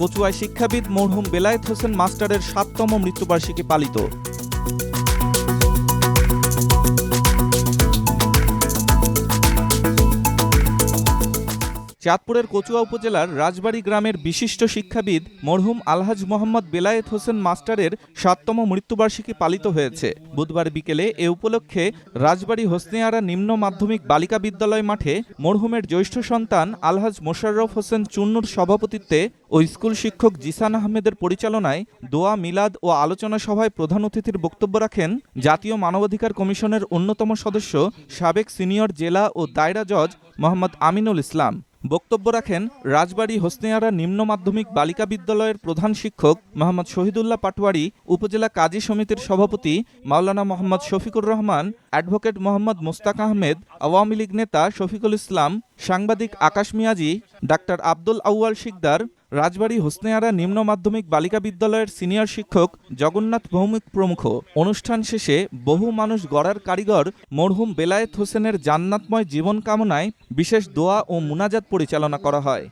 কচুয়ায় শিক্ষাবিদ মরহুম বেলায়েত হোসেন মাস্টারের সাততম মৃত্যুবার্ষিকী পালিত। চাঁদপুরের কচুয়া উপজেলার রাজবাড়ী গ্রামের বিশিষ্ট শিক্ষাবিদ মরহুম আলহাজ মোহাম্মদ বেলায়েত হোসেন মাস্টারের সাততম মৃত্যুবার্ষিকী পালিত হয়েছে। বুধবার বিকেলে এ উপলক্ষে রাজবাড়ী হোসনিয়ারা নিম্ন মাধ্যমিক বালিকা বিদ্যালয় মাঠে মরহুমের জ্যৈষ্ঠ সন্তান আলহাজ মোশাররফ হোসেন চুন্নুর সভাপতিত্বে ও স্কুল শিক্ষক জিসান আহমেদের পরিচালনায় দোয়া, মিলাদ ও আলোচনা সভায় প্রধান অতিথির বক্তব্য রাখেন জাতীয় মানবাধিকার কমিশনের অন্যতম সদস্য সাবেক সিনিয়র জেলা ও দায়রা জজ মোহাম্মদ আমিনুল ইসলাম। বক্তব্য রাখেন রাজবাড়ী হোসনিয়ারা নিম্ন মাধ্যমিক বালিকা বিদ্যালয়ের প্রধান শিক্ষক মোহাম্মদ শহীদুল্লাহ পাটোয়ারি, উপজেলা কাজী সমিতির সভাপতি মাওলানা মোহাম্মদ শফিকুর রহমান অ্যাডভোকেট মোহাম্মদ মোস্তাক আহমেদ, আওয়ামী লীগ নেতা শফিকুল ইসলাম, সাংবাদিক আকাশ মিয়াজি, ডাক্তার আব্দুল আউয়াল শিকদার, রাজবাড়ী হোসনেয়ারা নিম্ন মাধ্যমিক বালিকা বিদ্যালয়ের সিনিয়র শিক্ষক জগন্নাথ ভৌমিক প্রমুখ। অনুষ্ঠান শেষে বহু মানুষ গড়ার কারিগর মরহুম বেলায়েত হোসেনের জান্নাতময় জীবন কামনায় বিশেষ দোয়া ও মুনাজাত পরিচালনা করা হয়।